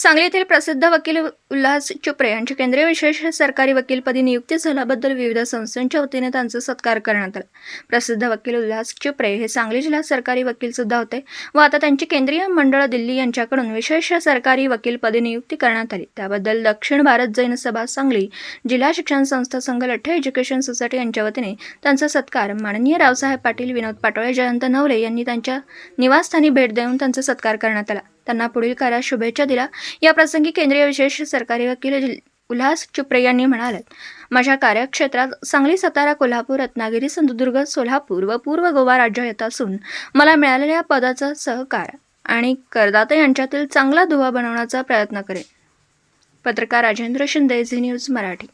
सांगली येथील प्रसिद्ध वकील उल्हास चुप्रे यांची केंद्रीय विशेष सरकारी वकीलपदी नियुक्ती झाल्याबद्दल विविध संस्थांच्या वतीने त्यांचा सत्कार करण्यात आला. प्रसिद्ध वकील उल्हास चुप्रे हे सांगली जिल्हा सरकारी वकील सुद्धा होते व आता त्यांची केंद्रीय मंडळ दिल्ली यांच्याकडून विशेष सरकारी वकीलपदी नियुक्ती करण्यात आली. त्याबद्दल दक्षिण भारत जैन सभा सांगली जिल्हा शिक्षण संस्था संघ लठ्ठे एज्युकेशन सोसायटी यांच्या वतीने त्यांचा सत्कार माननीय रावसाहेब पाटील विनोद पाटोळे जयंत नवले यांनी त्यांच्या निवासस्थानी भेट देऊन त्यांचा सत्कार करण्यात आला. त्यांना पुढील कार्यात शुभेच्छा दिल्या. या प्रसंगी केंद्रीय विशेष सरकारी वकील उल्हास चुप्रे यांनी म्हणाले माझ्या कार्यक्षेत्रात सांगली सातारा कोल्हापूर रत्नागिरी सिंधुदुर्ग सोलापूर व पूर्व गोवा राज्य येत असून मला मिळालेल्या पदाचा सहकार आणि करदाते यांच्यातील चांगला दुवा बनवण्याचा प्रयत्न करेन. पत्रकार राजेंद्र शिंदे झी न्यूज मराठी.